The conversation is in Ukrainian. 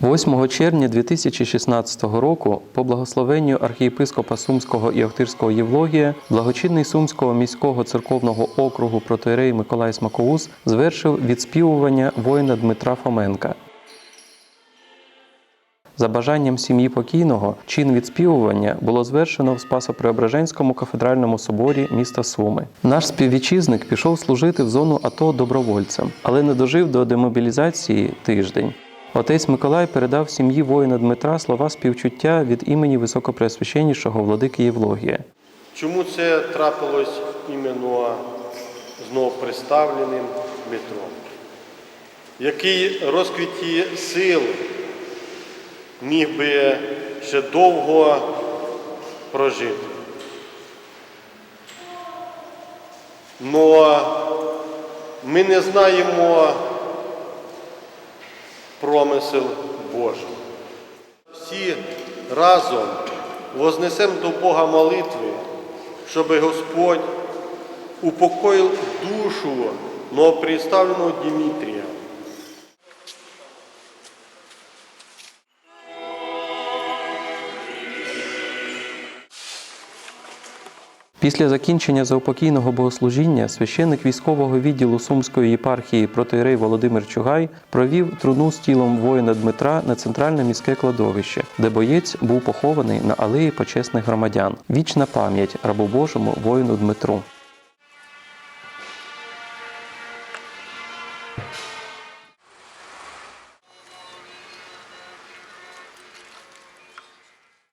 8 червня 2016 року по благословенню архієпископа Сумського і Охтирського Євлогія благочинний Сумського міського церковного округу протоєрей Миколай Смакоус звершив відспівування воїна Дмитра Фоменка. За бажанням сім'ї покійного чин відспівування було звершено в Спасо-Преображенському кафедральному соборі міста Суми. Наш співвітчизник пішов служити в зону АТО добровольцем, але не дожив до демобілізації тиждень. Отець Миколай передав сім'ї воїна Дмитра слова співчуття від імені високопреосвященнішого владики Євлогія. Чому це трапилось іменно з новоприставленим Дмитром, який розквіті сил міг би ще довго прожити. Но ми не знаємо промисел Божий. Всі разом вознесемо до Бога молитви, щоб Господь упокоїв душу новоприставленого Дмитрія. Після закінчення заупокійного богослужіння священник військового відділу Сумської єпархії протоєрей Володимир Чугай провів труну з тілом воїна Дмитра на центральне міське кладовище, де боєць був похований на алеї почесних громадян. Вічна пам'ять рабу Божому воїну Дмитру.